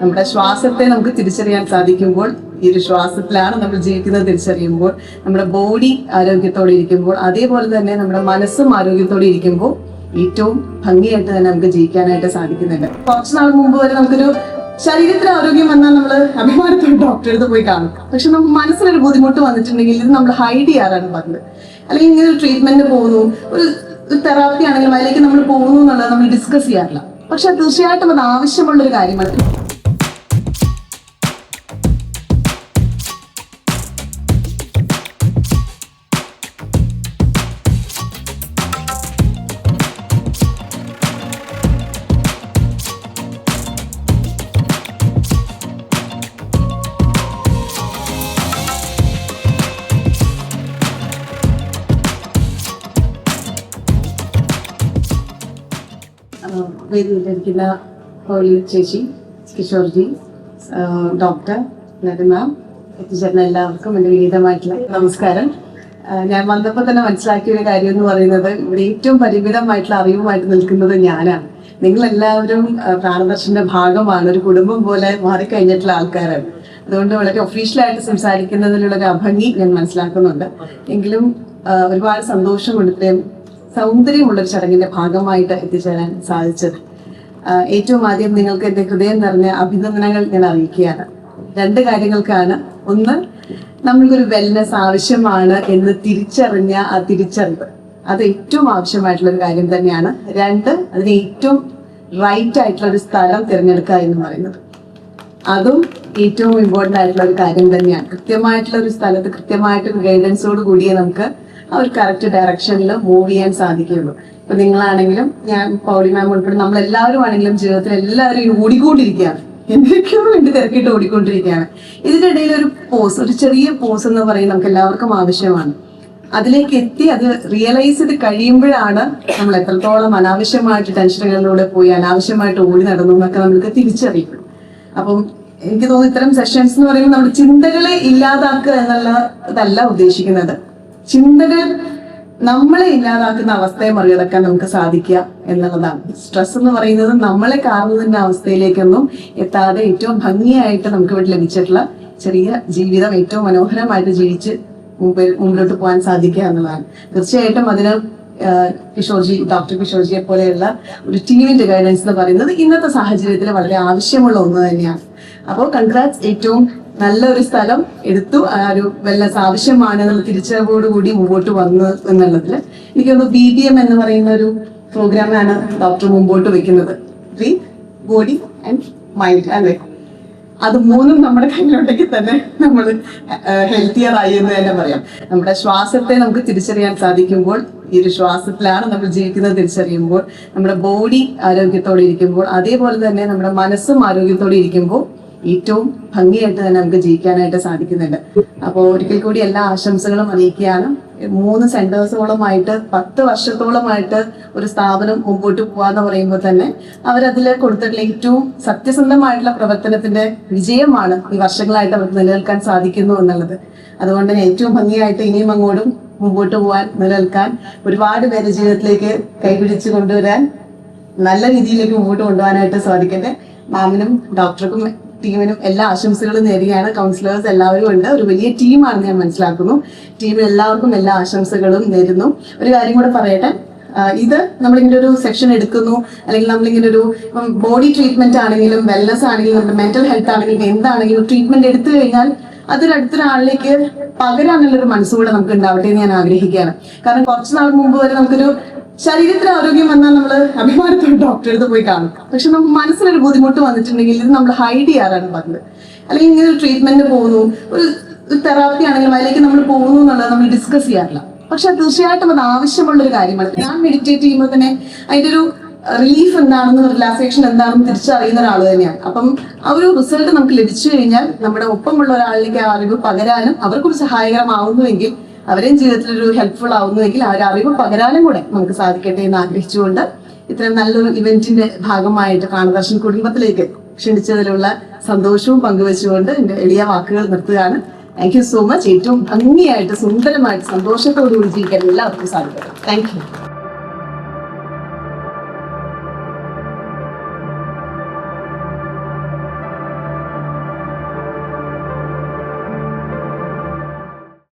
നമ്മുടെ ശ്വാസത്തെ നമുക്ക് തിരിച്ചറിയാൻ സാധിക്കുമ്പോൾ ഈ ഒരു ശ്വാസത്തിലാണ് നമ്മൾ ജീവിക്കുന്നത് തിരിച്ചറിയുമ്പോൾ നമ്മുടെ ബോഡി ആരോഗ്യത്തോടെ ഇരിക്കുമ്പോൾ അതേപോലെ തന്നെ നമ്മുടെ മനസ്സും ആരോഗ്യത്തോടെ ഇരിക്കുമ്പോൾ ഏറ്റവും ഭംഗിയായിട്ട് തന്നെ നമുക്ക് ജീവിക്കാനായിട്ട് സാധിക്കുന്നുണ്ട്. കുറച്ച് നാൾ മുമ്പ് വരെ നമുക്കൊരു ശരീരത്തിന് ആരോഗ്യം വന്നാൽ നമ്മൾ അഭിമാനത്തോടെ ഡോക്ടറെ അടുത്ത് പോയി കാണും. പക്ഷെ നമുക്ക് മനസ്സിനൊരു ബുദ്ധിമുട്ട് വന്നിട്ടുണ്ടെങ്കിൽ ഇത് നമ്മൾ ഹൈഡ് ചെയ്യാറാണ് പറഞ്ഞത്. അല്ലെങ്കിൽ ഇങ്ങനെ ഒരു ട്രീറ്റ്മെന്റ് പോകുന്നു ഒരു തെറാപ്പി ആണെങ്കിലും അതിലേക്ക് നമ്മൾ പോകുന്നു എന്നുള്ളത് നമ്മൾ ഡിസ്കസ് ചെയ്യാറില്ല. പക്ഷെ തീർച്ചയായിട്ടും അത് ആവശ്യമുള്ള ഒരു കാര്യമാണ്. വേദിയിലിരിക്കുന്ന കോളി ചേച്ചി കിഷോർജി ഡോക്ടർ നടി മാം എത്തിച്ചേർന്ന എല്ലാവർക്കും എന്റെ വിനീതമായിട്ടുള്ള നമസ്കാരം. ഞാൻ വന്നപ്പോൾ തന്നെ മനസ്സിലാക്കിയ ഒരു കാര്യം എന്ന് പറയുന്നത് ഇവിടെ ഏറ്റവും പരിമിതമായിട്ടുള്ള അറിവുമായിട്ട് നിൽക്കുന്നത് ഞാനാണ്. നിങ്ങളെല്ലാവരും പ്രാണദർശന്റെ ഭാഗമാണ്. ഒരു കുടുംബം പോലെ മാറിക്കഴിഞ്ഞിട്ടുള്ള ആൾക്കാരാണ്. അതുകൊണ്ട് വളരെ ഒഫീഷ്യലായിട്ട് സംസാരിക്കുന്നതിലുള്ള ഒരു അഭംഗി ഞാൻ മനസ്സിലാക്കുന്നുണ്ട്. എങ്കിലും ഒരുപാട് സന്തോഷം ഇത്രയും സൗന്ദര്യമുള്ള ഒരു ചടങ്ങിന്റെ ഭാഗമായിട്ട് എത്തിച്ചേരാൻ സാധിച്ചത്. ഏറ്റവും ആദ്യം നിങ്ങൾക്ക് എന്റെ ഹൃദയം നിറഞ്ഞ അഭിനന്ദനങ്ങൾ ഞാൻ അറിയിക്കുകയാണ്. രണ്ട് കാര്യങ്ങൾക്കാണ്. ഒന്ന് നമ്മൾക്കൊരു വെൽനെസ് ആവശ്യമാണ് എന്ന് തിരിച്ചറിഞ്ഞ ആ തിരിച്ചറിവ്. അത് ഏറ്റവും ആവശ്യമായിട്ടുള്ള ഒരു കാര്യം തന്നെയാണ്. രണ്ട് അതിന് ഏറ്റവും റൈറ്റ് ആയിട്ടുള്ള ഒരു സ്ഥലം തിരഞ്ഞെടുക്കുക എന്ന് പറയുന്നത്. അതും ഏറ്റവും ഇമ്പോർട്ടന്റ് ആയിട്ടുള്ള ഒരു കാര്യം തന്നെയാണ്. കൃത്യമായിട്ടുള്ള ഒരു സ്ഥലത്ത് കൃത്യമായിട്ട് ഗൈഡൻസോട് കൂടിയേ നമുക്ക് ആ ഒരു കറക്റ്റ് ഡയറക്ഷനിൽ മൂവ് ചെയ്യാൻ സാധിക്കുകയുള്ളൂ ഇപ്പൊ നിങ്ങളാണെങ്കിലും ഞാൻ പൗളി മാം ഉൾപ്പെടെ നമ്മൾ എല്ലാവരും ആണെങ്കിലും ജീവിതത്തിൽ എല്ലാവരും ഓടിക്കൊണ്ടിരിക്കുകയാണ്. എന്തൊക്കെയോ വേണ്ടി തിരക്കിട്ട് ഓടിക്കൊണ്ടിരിക്കുകയാണ്. ഇതിന്റെ ഇടയിൽ ഒരു പോസ് ഒരു ചെറിയ പോസ് എന്ന് പറയുന്നത് നമുക്ക് എല്ലാവർക്കും ആവശ്യമാണ്. അതിലേക്ക് എത്തി അത് റിയലൈസ് ചെയ്ത് കഴിയുമ്പോഴാണ് നമ്മൾ എത്രത്തോളം അനാവശ്യമായിട്ട് ടെൻഷനുകളിലൂടെ പോയി അനാവശ്യമായിട്ട് ഓടി നടന്നു എന്നൊക്കെ നമുക്ക് തിരിച്ചറിയും അപ്പം എനിക്ക് തോന്നുന്നു ഇത്തരം സെഷൻസ് എന്ന് പറയുമ്പോൾ നമ്മുടെ ചിന്തകളെ ഇല്ലാതാക്കുക എന്നുള്ളതല്ല ഉദ്ദേശിക്കുന്നത്. ചിന്തകൾ നമ്മളെ ഇല്ലാതാക്കുന്ന അവസ്ഥയെ മറികടക്കാൻ നമുക്ക് സാധിക്കുക എന്നുള്ളതാണ്. സ്ട്രെസ് എന്ന് പറയുന്നത് നമ്മളെ കാണുന്ന അവസ്ഥയിലേക്കൊന്നും എത്താതെ ഏറ്റവും ഭംഗിയായിട്ട് നമുക്ക് ഇവിടെ ലഭിച്ചിട്ടുള്ള ചെറിയ ജീവിതം ഏറ്റവും മനോഹരമായിട്ട് ജീവിച്ച് മുമ്പിൽ മുമ്പിലോട്ട് പോകാൻ സാധിക്കുക എന്നുള്ളതാണ്. തീർച്ചയായിട്ടും അതിന് കിഷോർജി ഡോക്ടർ കിഷോർജിയെ പോലെയുള്ള ഒരു ടീമിന്റെ ഗൈഡൻസ് എന്ന് പറയുന്നത് ഇന്നത്തെ സാഹചര്യത്തിൽ വളരെ ആവശ്യമുള്ള ഒന്ന് തന്നെയാണ്. അപ്പോൾ കൺഗ്രാറ്റ്സ് ഏറ്റവും നല്ല ഒരു സ്ഥലം എടുത്തു. ആ ഒരു വെല്ലസ് ആവശ്യമാണ് എന്നുള്ള തിരിച്ചറിവോടുകൂടി മുമ്പോട്ട് വന്നു എന്നുള്ളതിൽ എനിക്ക് തോന്നുന്നു ബി ബി എം എന്ന് പറയുന്ന ഒരു പ്രോഗ്രാമാണ് ഡോക്ടർ മുമ്പോട്ട് വെക്കുന്നത്. ബോഡി ആൻഡ് മൈൻഡ് അല്ലേ? അത് മൂന്നും നമ്മുടെ കയ്യിലുണ്ടെങ്കിൽ തന്നെ നമ്മൾ ഹെൽത്തിയർ ആയി എന്ന് തന്നെ പറയാം. നമ്മുടെ ശ്വാസത്തെ നമുക്ക് തിരിച്ചറിയാൻ സാധിക്കുമ്പോൾ ഈ ഒരു ശ്വാസത്തിലാണ് നമ്മൾ ജീവിക്കുന്നത് തിരിച്ചറിയുമ്പോൾ നമ്മുടെ ബോഡി ആരോഗ്യത്തോടെ ഇരിക്കുമ്പോൾ അതേപോലെ തന്നെ നമ്മുടെ മനസ്സും ആരോഗ്യത്തോടെ ഇരിക്കുമ്പോൾ ഏറ്റവും ഭംഗിയായിട്ട് തന്നെ നമുക്ക് ജീവിക്കാനായിട്ട് സാധിക്കുന്നുണ്ട്. അപ്പോൾ ഒരിക്കൽ കൂടി എല്ലാ ആശംസകളും അറിയിക്കുകയാണ്. മൂന്ന് സെന്റേഴ്സുകളുമായിട്ട് പത്ത് വർഷത്തോളമായിട്ട് ഒരു സ്ഥാപനം മുമ്പോട്ട് പോവാന്ന് പറയുമ്പോൾ തന്നെ അവരതിൽ കൊടുത്തിട്ടുള്ള ഏറ്റവും സത്യസന്ധമായിട്ടുള്ള പ്രവർത്തനത്തിന്റെ വിജയമാണ് ഈ വർഷങ്ങളായിട്ട് അവർക്ക് നിലനിൽക്കാൻ സാധിക്കുന്നു എന്നുള്ളത്. അതുകൊണ്ട് തന്നെ ഏറ്റവും ഭംഗിയായിട്ട് ഇനിയും അങ്ങോട്ടും മുമ്പോട്ട് പോകാൻ നിലനിൽക്കാൻ ഒരുപാട് പേര് ജീവിതത്തിലേക്ക് കൈപിടിച്ച് കൊണ്ടുവരാൻ നല്ല രീതിയിലേക്ക് മുമ്പോട്ട് കൊണ്ടുപോകാനായിട്ട് സാധിക്കട്ടെ. മാമിനും ഡോക്ടർക്കും ടീമിനും എല്ലാ ആശംസകളും നേരുകയാണ്. കൗൺസിലേഴ്സ് എല്ലാവരും ഉണ്ട്. ഒരു വലിയ ടീമാണെന്ന് ഞാൻ മനസ്സിലാക്കുന്നു. ടീമിൽ എല്ലാവർക്കും എല്ലാ ആശംസകളും നേരുന്നു. ഒരു കാര്യം കൂടെ പറയട്ടെ. ഇത് നമ്മളിങ്ങനെ ഒരു സെക്ഷൻ എടുക്കുന്നു. അല്ലെങ്കിൽ നമ്മളിങ്ങനെ ഒരു ബോഡി ട്രീറ്റ്മെന്റ് ആണെങ്കിലും വെൽനസ് ആണെങ്കിലും നമ്മുടെ മെന്റൽ ഹെൽത്ത് ആണെങ്കിലും എന്താണെങ്കിലും ട്രീറ്റ്മെന്റ് എടുത്തു കഴിഞ്ഞാൽ അതൊരു അടുത്തൊരാളിലേക്ക് പകരാനുള്ളൊരു മനസ്സുകൂടെ നമുക്ക് ഉണ്ടാവട്ടെ എന്ന് ഞാൻ ആഗ്രഹിക്കുകയാണ്. കാരണം കുറച്ച് നാൾ മുമ്പ് വരെ നമുക്കൊരു ശരീരത്തിന് ആരോഗ്യം വന്നാൽ നമ്മൾ അഭിമാനത്തോടെ ഡോക്ടറെ അടുത്ത് പോയി കാണും. പക്ഷെ നമുക്ക് മനസ്സിനൊരു ബുദ്ധിമുട്ട് വന്നിട്ടുണ്ടെങ്കിൽ ഇത് നമ്മൾ ഹൈഡ് ചെയ്യാറാണ് പറഞ്ഞത്. അല്ലെങ്കിൽ ഇങ്ങനെ ഒരു ട്രീറ്റ്മെന്റ് പോകുന്നു ഒരു തെറാപ്പി ആണെങ്കിലും അതിലേക്ക് നമ്മൾ പോകുന്നു എന്നുള്ളത് നമ്മൾ ഡിസ്കസ് ചെയ്യാറില്ല. പക്ഷെ തീർച്ചയായിട്ടും അത് ആവശ്യമുള്ള ഒരു കാര്യമാണ്. ഞാൻ മെഡിറ്റേറ്റ് ചെയ്യുമ്പോൾ തന്നെ അതിന്റെ ഒരു റിലീഫ് എന്താണെന്നും റിലാക്സേഷൻ എന്താണെന്നും തിരിച്ചറിയുന്ന ഒരാൾ തന്നെയാണ്. അപ്പം ആ ഒരു റിസൾട്ട് നമുക്ക് ലഭിച്ചു കഴിഞ്ഞാൽ നമ്മുടെ ഒപ്പമുള്ള ഒരാളിലേക്ക് ആ അറിവ് പകരാനും അവർക്കൊരു സഹായകരമാവുന്നുവെങ്കിൽ അവരെയും ജീവിതത്തിൽ ഒരു ഹെൽപ്ഫുൾ ആവുന്നുവെങ്കിൽ ആ ഒരു അറിവ് പകരാനും കൂടെ നമുക്ക് സാധിക്കട്ടെ എന്ന് ആഗ്രഹിച്ചുകൊണ്ട് ഇത്രയും നല്ലൊരു ഇവന്റിന്റെ ഭാഗമായിട്ട് കാണദർശൻ കുടുംബത്തിലേക്ക് ക്ഷണിച്ചതിലുള്ള സന്തോഷവും പങ്കുവെച്ചുകൊണ്ട് എന്റെ എളിയ വാക്കുകൾ നിർത്തുകയാണ്. താങ്ക് യു സോ മച്ച് ഏറ്റവും ഭംഗിയായിട്ട് സുന്ദരമായിട്ട് സന്തോഷത്തോടു കൂടി ജീവിക്കാൻ എല്ലാവർക്കും സാധിക്കട്ടെ. Thank you